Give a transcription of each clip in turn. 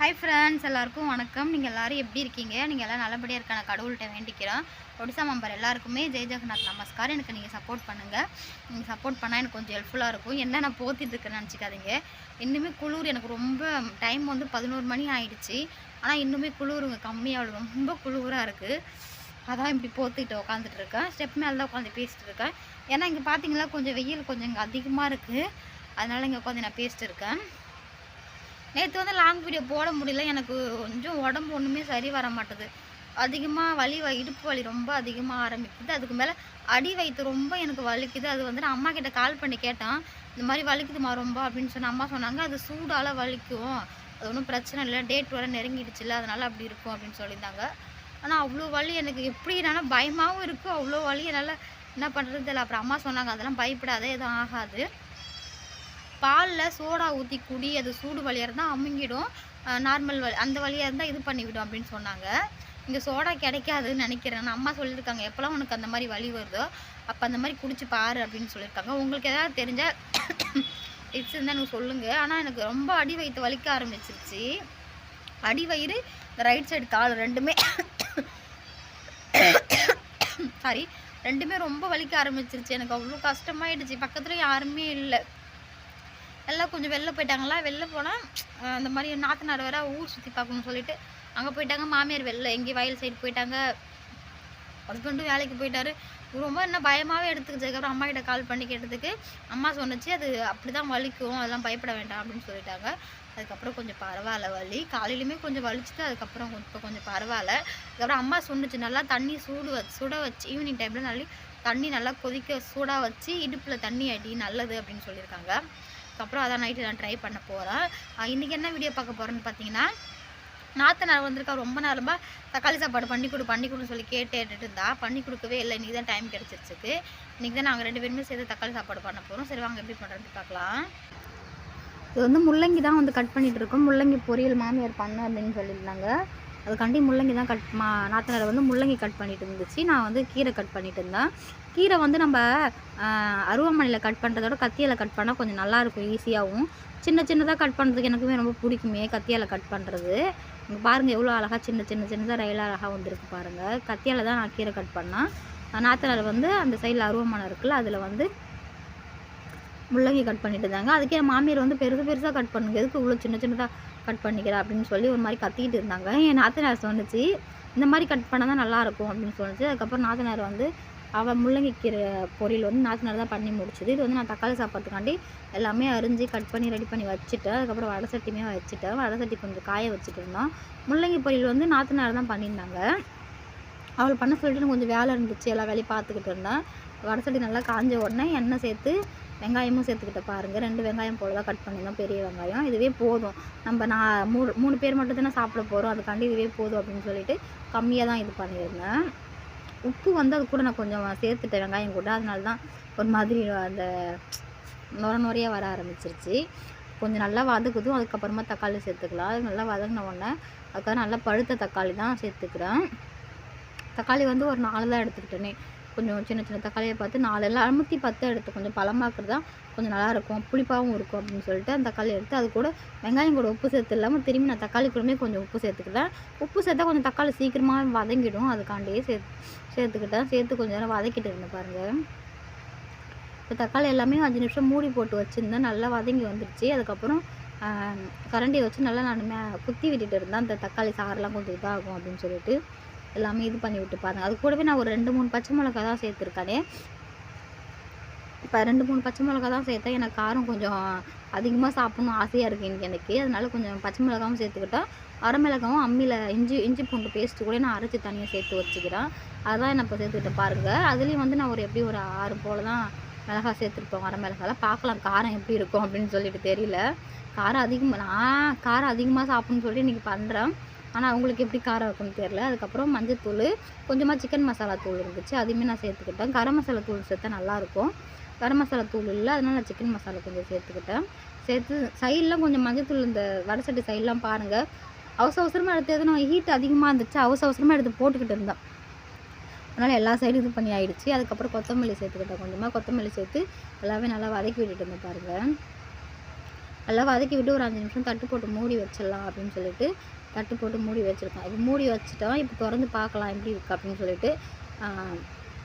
Hi friends எல்லாருக்கும் வணக்கம். நீங்கள் எல்லோரும் எப்படி இருக்கீங்க? நீங்கள் எல்லாம் நல்லபடியாக இருக்க நான் கடவுள்கிட்ட வேண்டிக்கிறோம் ஒடிசா மெம்பர் எல்லாருக்குமே ஜெய் ஜெகநாத் நமஸ்கார். எனக்கு நீங்கள் சப்போர்ட் பண்ணுங்கள் நீங்கள் சப்போர்ட் பண்ணால் எனக்கு கொஞ்சம் ஹெல்ப்ஃபுல்லாக இருக்கும். என்ன நான் போத்திட்டு இருக்கேன்னு நினச்சிக்காதீங்க. இன்னுமே குளிர் எனக்கு ரொம்ப டைம் வந்து பதினோரு மணி ஆயிடுச்சு. ஆனால் இன்னுமே குளிருங்க கம்மியாக ரொம்ப குளிராக இருக்குது அதான் இப்படி போத்திட்டு உட்காந்துட்டு இருக்கேன். ஸ்டெப் மேலே தான் உட்காந்து பேசிட்டு இருக்கேன். ஏன்னா இங்கே பார்த்தீங்கன்னா கொஞ்சம் வெயில் கொஞ்சம் இங்கே அதிகமாக இருக்குது அதனால் இங்கே உட்காந்து நான் பேசிட்டு இருக்கேன். நேற்று வந்து லாங் வீடியோ போட முடியல. எனக்கு கொஞ்சம் உடம்பு ஒன்றுமே சரி வர மாட்டுது. அதிகமாக வலி வ- இடுப்பு வலி ரொம்ப அதிகமாக ஆரம்பிக்குது. அதுக்கு மேலே அடி வயிற்று ரொம்ப எனக்கு வலிக்குது. அது வந்து நான் அம்மா கிட்ட கால் பண்ணி கேட்டேன். இந்த மாதிரி வலிக்குதுமா ரொம்ப அப்படின்னு சொன்ன அம்மா சொன்னாங்க. அது சூடால் வலிக்கும். அது ஒன்றும் பிரச்சனை இல்லை. டேட் வர நெருங்கிடுச்சுல அதனால் அப்படி இருக்கும் அப்படின்னு சொல்லியிருந்தாங்க. ஆனால் அவ்வளோ வலி எனக்கு எப்படி என்னால் பயமாகவும் இருக்கும் அவ்வளோ வலி என்னால் என்ன பண்ணுறது தெரியல. அப்புறம் அம்மா சொன்னாங்க அதெல்லாம் பயப்படாத. எதுவும் ஆகாது. பாலில் சோடா ஊற்றி குடி அது சூடு வழியாக இருந்தால் அமுங்கிடும். நார்மல் வலி அந்த வழியாக இருந்தால் இது பண்ணிவிடும் அப்படின்னு சொன்னாங்க. இங்கே சோடா கிடைக்காதுன்னு நினைக்கிறேன். நான் அம்மா சொல்லியிருக்காங்க எப்போல்லாம் உனக்கு அந்த மாதிரி வலி வருதோ அப்போ அந்த மாதிரி குடிச்சு பாரு அப்படின்னு சொல்லியிருக்காங்க. உங்களுக்கு எதாவது தெரிஞ்ச டிப்ஸ் இருந்தால் எனக்கு சொல்லுங்கள் ஆனால் எனக்கு ரொம்ப அடி வயிற்று வலிக்க ஆரம்பிச்சிருச்சு. அடி வயிறு ரைட் சைடு கால் ரெண்டுமே சாரி ரெண்டுமே ரொம்ப வலிக்க ஆரம்பிச்சிருச்சு. எனக்கு அவ்வளோ கஷ்டமாயிடுச்சு. பக்கத்தில் யாருமே இல்லை. எல்லாம் கொஞ்சம் வெளில போயிட்டாங்களா? வெளில போனால் அந்த மாதிரி நாத்தனார் வேற ஊர் சுற்றி பார்க்கணும்னு சொல்லிட்டு அங்கே போயிட்டாங்க. மாமியார் வெளில எங்கேயும் வயல் சைடு போயிட்டாங்க. ஹஸ்பண்டும் வேலைக்கு போயிட்டாரு. ரொம்ப என்ன பயமாகவே எடுத்துக்கிச்சதுக்கப்புறம் அம்மா கிட்ட கால் பண்ணி கேட்டதுக்கு அம்மா சொன்னச்சு அது அப்படி தான் வலிக்கும். அதெல்லாம் பயப்பட வேண்டாம் அப்படின்னு சொல்லிட்டாங்க. அதுக்கப்புறம் கொஞ்சம் பரவாயில்ல வலி. காலையிலுமே கொஞ்சம் வலிச்சுட்டு அதுக்கப்புறம் கொஞ்சம் இப்போ கொஞ்சம் பரவாயில்ல. அதுக்கப்புறம் அம்மா சொன்னுச்சு நல்லா தண்ணி சூடு வச்சு சுட வச்சு ஈவினிங் டைமில் நல்லா தண்ணி நல்லா கொதிக்க சூடாக வச்சு இடுப்பில் தண்ணி அடி நல்லது அப்படின்னு சொல்லியிருக்காங்க. அதுக்கப்புறம் அதான் நைட்டு நான் ட்ரை பண்ண போகிறேன் இன்றைக்கி என்ன வீடியோ பார்க்க போகிறேன்னு பார்த்தீங்கன்னா நாத்தனார் வந்திருக்கா ரொம்ப நேரமாக தக்காளி சாப்பாடு பண்ணி கொடு பண்ணி கொடுன்னு சொல்லி கேட்டுட்டு இருந்தா. பண்ணி கொடுக்கவே இல்லை இன்றைக்கி தான் டைம் கிடச்சிருச்சுக்கு. இன்றைக்கி தான் நாங்கள் ரெண்டு பேருமே சேர்த்து தக்காளி சாப்பாடு பண்ண போகிறோம் சரி வாங்க எப்படி பண்ணுறேன்னு பார்க்கலாம். இது வந்து முள்ளங்கி தான் வந்து கட் பண்ணிகிட்டு இருக்கோம். முள்ளங்கி பொரியல் மாமியார் பண்ண அப்படின்னு சொல்லியிருந்தாங்க. அதுக்காண்டி முள்ளங்கி தான் கட் மா நாத்தனார் வந்து முள்ளங்கி கட் பண்ணிட்டு இருந்துச்சு. நான் வந்து கீரை கட் பண்ணிட்டு இருந்தேன். கீரை வந்து நம்ம அருவாமனையில் கட் பண்ணுறதோட கத்தியால் கட் பண்ணால் கொஞ்சம் நல்லாயிருக்கும் ஈஸியாகவும் சின்ன சின்னதாக கட் பண்ணுறதுக்கு எனக்குமே ரொம்ப பிடிக்குமே கத்தியால் கட் பண்ணுறது இங்கே பாருங்கள் எவ்வளோ அழகாக சின்ன சின்ன சின்னதாக ரயில் அழகாக வந்திருக்கு பாருங்கள் கத்தியால் தான் நான் கீரை கட் பண்ணேன். நாத்தனார் வந்து அந்த சைடில் அருவமனை இருக்குல்ல அதில் வந்து முள்ளங்கி கட் பண்ணிட்டு இருந்தாங்க. அதுக்கே மாமியார் வந்து பெருசு பெருசாக கட் பண்ணுங்க. எதுக்கு இவ்வளோ சின்ன சின்னதாக கட் பண்ணிக்கிற அப்படின்னு சொல்லி ஒரு மாதிரி கத்திக்கிட்டு இருந்தாங்க. என் நாத்தனார் சொன்னுச்சு இந்த மாதிரி கட் பண்ணால் தான் நல்லாயிருக்கும் அப்படின்னு சொன்னிச்சு. அதுக்கப்புறம் நாத்தனார் வந்து அவள் முள்ளங்கி கீரை பொரியல் வந்து நாத்தனார் தான் பண்ணி முடிச்சுது. இது வந்து நான் தக்காளி சாப்பாட்டுக்காண்டி எல்லாமே அரிஞ்சு கட் பண்ணி ரெடி பண்ணி வச்சுட்டேன். அதுக்கப்புறம் வடை சட்டியுமே வச்சுட்டேன். வடை சட்டி கொஞ்சம் காய வச்சுட்டு இருந்தோம். முள்ளங்கி பொரியல் வந்து நாத்தனார் தான் பண்ணியிருந்தாங்க. அவள் பண்ண சொல்லிட்டு கொஞ்சம் வேலை இருந்துச்சு. எல்லா வேலையும் பார்த்துக்கிட்டு இருந்தேன். வடை சட்டி நல்லா காஞ்ச உடனே எண்ணெய் சேர்த்து வெங்காயமும் சேர்த்துக்கிட்ட பாருங்கள் ரெண்டு வெங்காயம் போல் தான் கட் பண்ணியிருந்தோம் பெரிய வெங்காயம். இதுவே போதும். நம்ம நான் மூணு மூணு பேர் மட்டும் தானே சாப்பிட போகிறோம் அதுக்காண்டி இதுவே போதும் அப்படின்னு சொல்லிட்டு கம்மியாக தான் இது பண்ணியிருந்தேன். உப்பு வந்து அது கூட நான் கொஞ்சம் சேர்த்துட்டேன் வெங்காயம் கூட. அதனால தான் ஒரு மாதிரி அந்த நுர நுறையாக வர ஆரம்பிச்சிருச்சு. கொஞ்சம் நல்லா வதக்குதும். அதுக்கப்புறமா தக்காளி சேர்த்துக்கலாம். அது நல்லா வதங்கின உடனே அதுக்காக நல்லா பழுத்த தக்காளி தான் சேர்த்துக்கிறேன். தக்காளி வந்து ஒரு நாலு தான் எடுத்துக்கிட்டேனே. கொஞ்சம் சின்ன சின்ன தக்காளியை பார்த்து நாலு எல்லாம் அமுத்தி பத்து எடுத்து கொஞ்சம் பழமாக்குறது தான் கொஞ்சம் நல்லாயிருக்கும் புளிப்பாகவும் இருக்கும் அப்படின்னு சொல்லிட்டு அந்த தக்காளி எடுத்து அது கூட வெங்காயம் கூட உப்பு சேர்த்து இல்லாமல் திரும்பி நான் தக்காளி கூடமே கொஞ்சம் உப்பு சேர்த்துக்கிட்டேன் உப்பு சேர்த்தா கொஞ்சம் தக்காளி சீக்கிரமாக வதங்கிடும். அதுக்காண்டியே சேர்த்து சேர்த்துக்கிட்டேன் சேர்த்து கொஞ்சம் நேரம் வதக்கிட்டு இருந்தேன் பாருங்கள் இப்போ தக்காளி எல்லாமே அஞ்சு நிமிஷம் மூடி போட்டு வச்சுருந்தேன் நல்லா வதங்கி வந்துடுச்சு அதுக்கப்புறம் கரண்டியை வச்சு நல்லா நான் மே- குத்தி விட்டுட்டு இருந்தேன் அந்த தக்காளி சாரெலாம் கொஞ்சம் இதாகும் அப்படின்னு சொல்லிட்டு எல்லாமே இது பண்ணி விட்டு பாருங்கள் அது கூடவே நான் ஒரு ரெண்டு மூணு பச்சை மிளகா தான் சேர்த்துருக்கானே. இப்போ ரெண்டு மூணு பச்சை மிளகா தான் சேர்த்தேன். எனக்கு காரம் கொஞ்சம் அதிகமாக சாப்பிட்ணும் ஆசையாக இருக்குது எனக்கு எனக்கு. அதனால கொஞ்சம் பச்சை மிளகாவும் சேர்த்துக்கிட்டோம் வரமிளகாவும் அம்மியில் இஞ்சி இஞ்சி பூண்டு பேஸ்ட்டு கூட நான் அரைச்சி தனியாக சேர்த்து வச்சுக்கிறேன். அதான் நான் இப்போ சேர்த்துக்கிட்டேன் பாருங்கள் அதுலேயும் வந்து நான் ஒரு எப்படி ஒரு ஆறு போல் தான் மிளகா சேர்த்துருப்போம் வரமிளகாலாம் பார்க்கலாம் காரம் எப்படி இருக்கும் அப்படின்னு சொல்லிட்டு தெரியல. காரம் அதிகமாக நான் காரம் அதிகமாக சாப்பிட்ணுன்னு சொல்லிட்டு இன்றைக்கி பண்ணுறேன் ஆனால் அவங்களுக்கு எப்படி காரம் இருக்குன்னு தெரியல. அதுக்கப்புறம் மஞ்சத்தூள் கொஞ்சமாக சிக்கன் மசாலா தூள் இருந்துச்சு. அதையுமே நான் சேர்த்துக்கிட்டேன். கரம் மசாலா தூள் சேர்த்தா நல்லாயிருக்கும் கரம் மசாலா தூள் இல்லை அதனால் நான் சிக்கன் மசாலா கொஞ்சம் சேர்த்துக்கிட்டேன். சேர்த்து சைடெலாம் கொஞ்சம் மஞ்சத்தூள் இந்த வடை சைடெலாம் பாருங்கள் அவசர அவசரமாக எடுத்து எதுனா ஹீட் அதிகமாக இருந்துச்சு அவசர அவசரமாக எடுத்து போட்டுக்கிட்டு இருந்தேன். அதனால் எல்லா சைடும் இது பண்ணி ஆயிடுச்சு. அதுக்கப்புறம் கொத்தமல்லி சேர்த்துக்கிட்டேன் கொஞ்சமாக கொத்தமல்லி சேர்த்து எல்லாமே நல்லா வதக்கி விட்டுட்டு இருந்தேன் பாருங்கள் நல்லா வதக்கி விட்டு ஒரு அஞ்சு நிமிஷம் தட்டு போட்டு மூடி வச்சிடலாம் அப்படின்னு சொல்லிட்டு தட்டு போட்டு மூடி வச்சுருக்கேன் இப்போ மூடி வச்சுட்டோம். இப்போ திறந்து பார்க்கலாம் எப்படி இருக்குது அப்படின்னு சொல்லிட்டு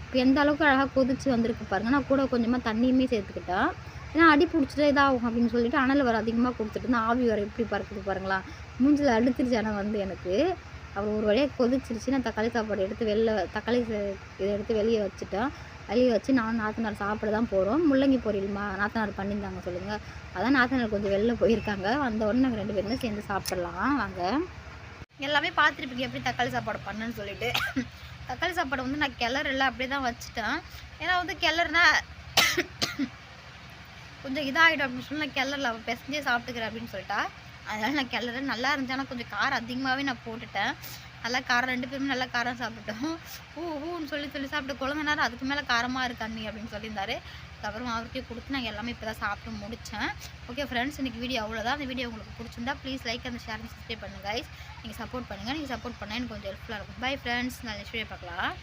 இப்போ எந்த அளவுக்கு அழகாக கொதிச்சு வந்திருக்கு பாருங்க. நான் கூட கொஞ்சமாக தண்ணியுமே சேர்த்துக்கிட்டேன். ஏன்னா அடி பிடிச்சிட்டு இதாகும் அப்படின்னு சொல்லிட்டு அனல் வர அதிகமாக கொடுத்துட்டு இருந்தேன். ஆவி வர எப்படி பறக்குது பாருங்களா? மூஞ்சில் அடுத்துருச்சு ஆனால் வந்து எனக்கு. அப்புறம் ஒரு வழியாக கொதிச்சிருச்சு. நான் தக்காளி சாப்பாடு எடுத்து வெளில தக்காளி இதை எடுத்து வெளியே வச்சுட்டேன் வெளியே வச்சு நான் நாத்தனார் சாப்பிட தான் போகிறோம் முள்ளங்கி பொரியல்மா நாத்தனார் பண்ணியிருந்தாங்க சொல்லுங்கள் அதான் நாத்தனார் கொஞ்சம் வெளில போயிருக்காங்க. வந்த உடனே நாங்கள் ரெண்டு பேருமே சேர்ந்து சாப்பிட்றலாம் வாங்க. எல்லாமே பார்த்துருப்பீங்க. எப்படி தக்காளி சாப்பாடு பண்ணுன்னு சொல்லிட்டு. தக்காளி சாப்பாடு வந்து நான் கிளறல அப்படியே தான் வச்சுட்டேன். ஏன்னா வந்து கிளறுனா கொஞ்சம் இதாகிடும் அப்படின்னு சொல்லி நான் கிளறல. அவன் பெசஞ்சே சாப்பிட்டுக்கிறேன் அப்படின்னு சொல்லிட்டா. அதனால் நான் கிளற நல்லா இருந்துச்சு. ஆனால் கொஞ்சம் காரம் அதிகமாகவே நான் போட்டுட்டேன். நல்லா காரம் ரெண்டு பேருமே நல்லா காரம் சாப்பிட்டோம். ஊ ஊன்னு சொல்லி சொல்லி சாப்பிட்டு குழந்தை நேரம் அதுக்கு மேலே காரமாக இருக்காண்ணி அப்படின்னு சொல்லியிருந்தாரு. அதுக்கப்புறம் அவருக்கே கொடுத்து நாங்கள் எல்லாமே இப்போ தான் சாப்பிட்டு முடித்தேன் ஓகே ஃப்ரெண்ட்ஸ் இன்னைக்கு வீடியோ அவ்வளோதான் அந்த வீடியோ உங்களுக்கு பிடிச்சிருந்தா ப்ளீஸ் லைக் அந்த ஷேர் சப்ஸ்கிரைப் பண்ணுங்க கைஸ் நீங்கள் சப்போர்ட் பண்ணுங்கள் நீங்கள் சப்போர்ட் பண்ணால் எனக்கு கொஞ்சம் ஹெல்ப்ஃபுல்லாக இருக்கும். பை ஃப்ரெண்ட்ஸ் நல்ல வீடியோ பார்க்கலாம்.